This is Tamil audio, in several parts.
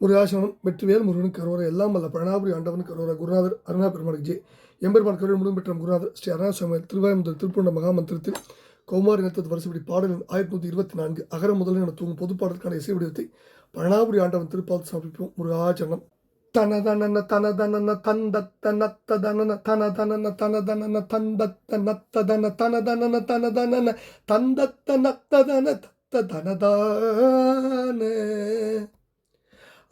முருகாசனம் வெற்றிவேல் முருகன் கரோரை எல்லாம் வல்ல பழனாபுரி ஆண்டவன் கரோரா குருநாதர் அருணா பெருமாள் ஜே எம்பெருமான் கருள் முழுவதும் பெற்ற குருநாதர் ஸ்ரீ அருணாசுவாமி திருவாயமுதல் திருப்பூண்ட மகாமந்திரத்தில் கௌமாரி நிறுத்தத்து வரிசைப்படி பாடல் ஆயிரத்தி நூற்றி இருபத்தி நான்கு அகர முதலில் என தூங்கும் பொது பாடலுக்கான இசை வடிவத்தை பழனாபுரி ஆண்டவன் திருப்பால் சமர்ப்பிப்போம். முருகாச்சரணம் தனதனன தனதனன தந்தத்த நத்ததனன தனதனன தனதனன தந்தத்த நத்ததன தனதனன தனதனன தந்தத்த நத்ததன தத்த தனதான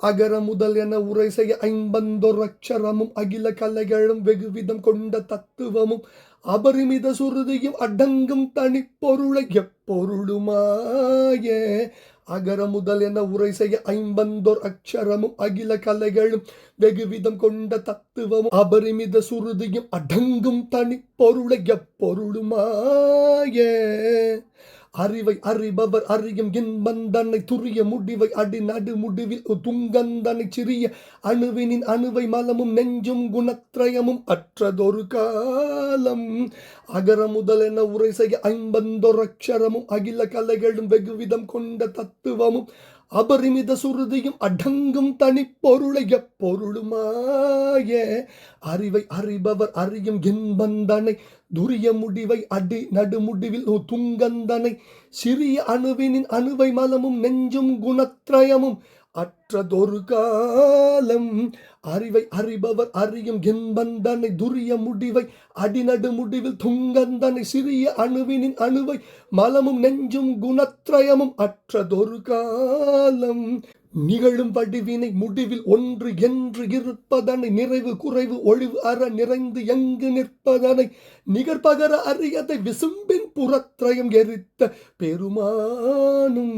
அகர முதல் என உரை செய்ய ஐம்பந்தொரு அக்ஷரமும் அகில கலைகளும் வெகுவிதம் கொண்ட தத்துவமும் அபரிமித சுருதியும் அடங்கும் தனிப்பொருளை எப்பொருளுமாய. அகர முதல் என உரை செய்ய ஐம்பந்தோர் அக்ஷரமும் அகில கலைகளும் வெகுவிதம் கொண்ட தத்துவமும் அபரிமித சுருதியும் அடங்கும் தனிப்பொருளை எப்பொருளுமாய. அறிவை அறிபவர் அறியும் இன்பந்தனை துரிய முடிவை அடி நடு முடிவில் துங்கந்தனை சிறிய அணுவினின் அணுவை மலமும் நெஞ்சும் குணத்ரயமும் அற்றதொரு காலம். அகர முதலென உரை செய்ய ஐம்பந்தொரக்ஷரமும் அகில கலைகளும் வெகுவிதம் கொண்ட தத்துவமும் அபரிமித சுருதியும் அடங்கும் தனிப்பொருளைய பொருளுமாய. அறிவை அறிபவர் அறியும் இன்பந்தனை துரிய முடிவை அடி நடுமுடிவில் துங்கந்தனை. சிறிய அணுவினின் அணுவை மலமும் நெஞ்சும் குணத்ரயமும் அற்றதொரு காலம் அறிவை அறிபவர் அறியும் என்பந்தனை துரிய முடிவை அடிநடு முடிவில் துங்கந்தனை சிறிய அணுவினின் அணுவை மலமும் நெஞ்சும் குணத்ரயமும் அற்றதொரு காலம் நிகழும் வடிவினை முடிவில் ஒன்று என்று இருப்பதனை நிறைவு குறைவு ஒழிவு அற நிறைந்து எங்கு நிற்பதனை நிகர்பகர அறியதை விசும்பின் புறத்ரயம் எரித்த பெருமானும்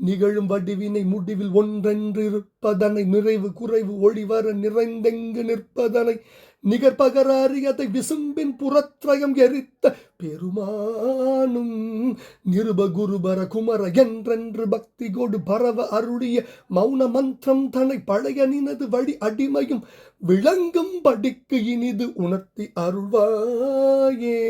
நிகழும் வடிவினை முடிவில் ஒன்றென்று இருப்பதனை நிறைவு குறைவு ஒளிவர நிறைந்தெங்கு நிற்பதனை நிகர்பகர அறியதை விசும்பின் புறத்ரயம் எரித்த பெருமானும் நிருபகுருபர குமர என்றென்று பக்தி கொடு பரவ அருளிய மௌன மந்திரம் தனை பழைய நினது வழி அடிமையும் விளங்கும் படிக்கு இனிது உணர்த்தி அருள்வாயே.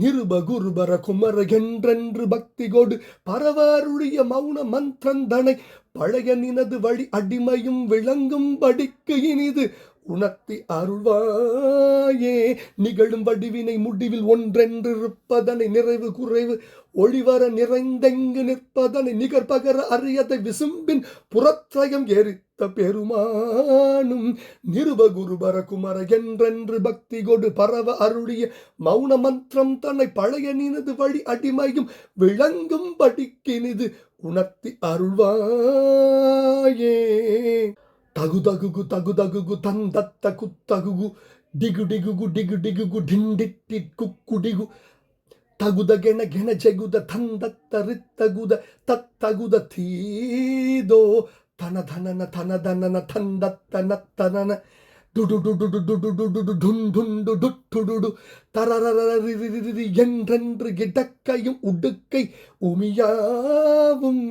நிருபகுருபர குமர என்றென்று பக்தி கொடு பரவ அருளிய மௌன மந்திரம் தனை பழைய நினது வழி அடிமையும் விளங்கும் படிக்கு இனிது உணர்த்தி அருள்வாயே நிகழும் வடிவினை முடிவில் ஒன்றென்றிருப்பதனை நிறைவு குறைவு ஒளிவர நிறைந்தெங்கு நிற்பதனை நிகர்பகர அறியதை விசும்பின் புறத்தயம் எரித்த பெருமானும் நிருப குருபர குமர என்றென்று பக்தி கொடு பரவ அருளிய மௌன மந்திரம் தன்னை பழைய நினது வழி அடிமையும் விளங்கும் படிக்கினிது உணர்த்தி அருள்வாயே. தகு தகுகு தகு தகுகு தந்தத்த குத்தகுகு டிகு டிகுகு டிகு டிகுகு டிண்டிட்டி குக்கு டிகு தகுத கெண கெண செகுத தந்தத்த ரித்தகுத தத்தகுத தீதோ. தன தனன தன தனன தந்தத்த நத்தனன என்றென்று இடக்கையும் உடுக்கை உமியாவும்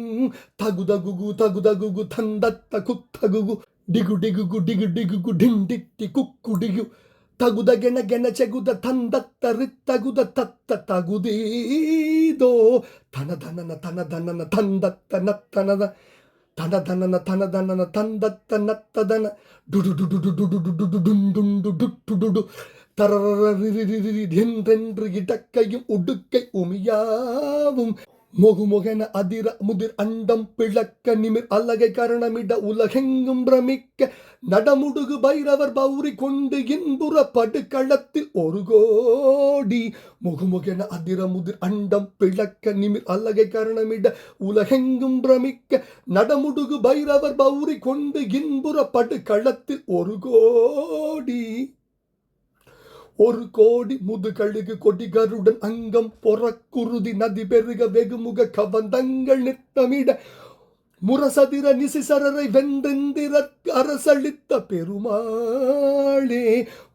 தகுதகுகு தகுதகுகு தந்தத்த குத்தகுகு 디구 디구구 디구 디구구 딩딕디 꾹꾸 디구 타구다 게나 게나 제구다 탄다따 르따구다 따따 따구디도 다나다나나 다나다나나 탄다따 나따나다 다나다나나 다나다나나 탄다따 나따다나 두두두두두두두두두둔둔두두두두 따라라라리리리리 렌렌르기 닦아기 오득게 우미야붐 மொகுமொகென அதிர முதிர் அண்டம் பிளக்க நிமிர் அல்லகை கரணமிட உலகெங்கும் பிரமிக்க நடமுடுகு பைரவர் பௌரி கொண்டு இன்புற படுக்களத்தில் ஒரு கோடி. முகுமுகென அதிர முதிர் அண்டம் பிளக்க நிமிர் அல்லகை கரணமிட உலகெங்கும் பிரமிக்க நடமுடுகு பைரவர் பௌரி கொண்டு இன்புற படுக்களத்தில் ஒரு கோடி. ஒரு கோடி முதுகழுகு கொடிகருடன் அங்கம் பொறக்குருதி நதி பெருக வெகுமுக கவந்தங்கள் நித்தமிட முரசதிர நிசிசரரை வென்றெந்திர அரசளித்த பெருமாளே.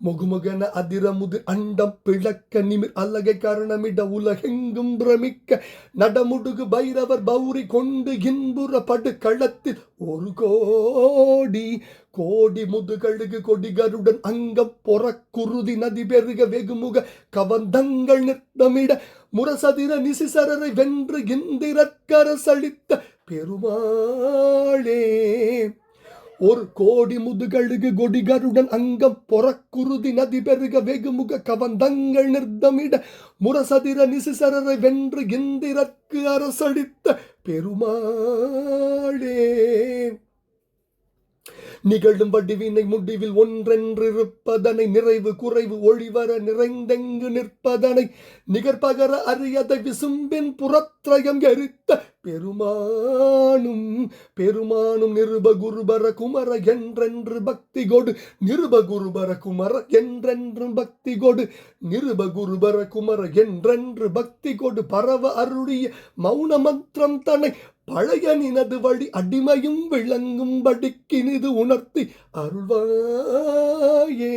முகுமுகன அதிரமுது அண்டம் பிளக்க நிமிர் அல்லகை கரணமிட உலகெங்கும் பிரமிக்க நடமுடுகு பைரவர் பௌரி கொண்டு இன்புற படு களத்தில் ஒரு கோடி. கோடி முதுகழுகு கொடிகருடன் அங்கம் பொறக்குருதி நதி பெருக வெகுமுக கவந்தங்கள் நித்தமிட முரசதிர நிசிசரரை வென்று இந்திரக்கரசளித்த பெருமாளே ஒரு கோடி முதுகழுகு கொடிகருடன் அங்கம் பொறக்குருதி நதி பெருக வெகுமுக கவந்தங்கள் நிர்தமிட முரசதிர நிசிசரரை வென்று இந்திரக்கு அரசளித்த பெருமா நிகழும் வடிவினை முடிவில் ஒன்றென்றிருப்பதனை நிறைவு குறைவு ஒளிவர நிறைந்தெங்கு நிற்பதனை நிகர்பகர அறியதை விசும்பின் புறத்ரயம் எரித்த பெருமானும் பெருமானும் நிருப குருபர குமர என்றென்று பக்தி கொடு. நிருப குருபர குமர என்றென்று பக்தி கொடு. நிருப குருபர குமர என்றென்று பக்தி கொடு. பரவ அருளிய மௌன மந்திரம் தன்னை பழைய நினது வழி அடிமையும் விளங்கும்படிக்கினிது உணர்த்தி அருள்வாயே.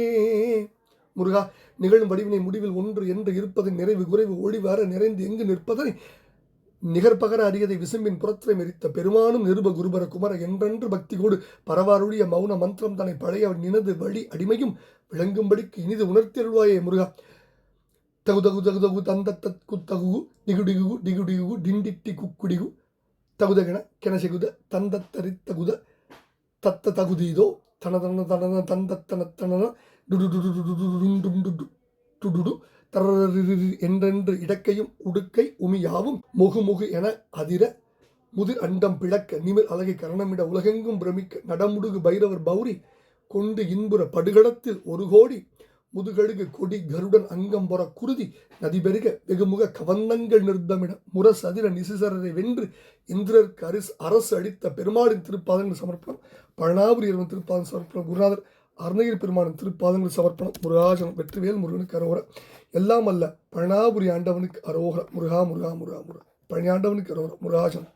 முருகா நிகழும் வடிவினை முடிவில் ஒன்று என்று இருப்பதன் நிறைவு குறைவு ஒளிவார நிறைந்து எங்கு நிற்பதனை? நிகர்பகர அரியதை விசும்பின் புறத்திரை மெரித்த பெருமானும் நிருப குருபர குமர என்றென்று பக்திகோடு பரவாருடைய மௌன மந்திரம் தன்னை பழைய நினது வழி அடிமையும் விளங்கும்படிக்கு இனிது உணர்த்தியருள்வாயே முருகா. தகு தகு தகு தகு தந்த தத்கு தகு டிகுடிகு டிகுடிகு டிண்டிட்டி குக்குடிகு ತಗುದಗಣ ಕೆಣಸೆಗುದ ತಂದತ್ತರಿತ್ತಗುದ ತತ್ತ ತಗುದೀದೋ ತನದನ ತನನ ತಂದತ್ತನ ತನನ டுடு டுடு டுடு டுடு டுண்டு டுடு டுடுடு தரரிரி என்றென்று இடக்கையும் உடுக்கை உமியாவும் முகு முகு என அதிர முதிர் அண்டம் பிளக்க நிமிர் அழகை கரணமிட உலகெங்கும் பிரமிக்க நடமுடுகு பைரவர் பௌரி கொண்டு இன்புற படுகடத்தில் ஒரு கோடி முதுகழுகு கொடி கருடன் அங்கம் பொற குருதி நதி பெருக வெகுமுக கவந்தங்கள் நிறுத்தமிட முரசதிர நிசிசரரை வென்று இந்திரருக்கு அரிசு அரசு அளித்த பெருமாளின் திருப்பாதங்கள் சமர்ப்பணம். பழனாபுரி இரவன் திருப்பாதம் சமர்ப்பணம். குருநாதர் அருணகிரி பெருமானின் திருப்பாதங்கள் சமர்ப்பணம். முருகாஜனம் வெற்றிவேல் முருகனுக்கு அரோகர எல்லாம் அல்ல பழனாபுரி ஆண்டவனுக்கு அரோகர. முருகா முருகா முருகா முருகா. பழனி ஆண்டவனுக்கு அரோகர. முருகாஜனம்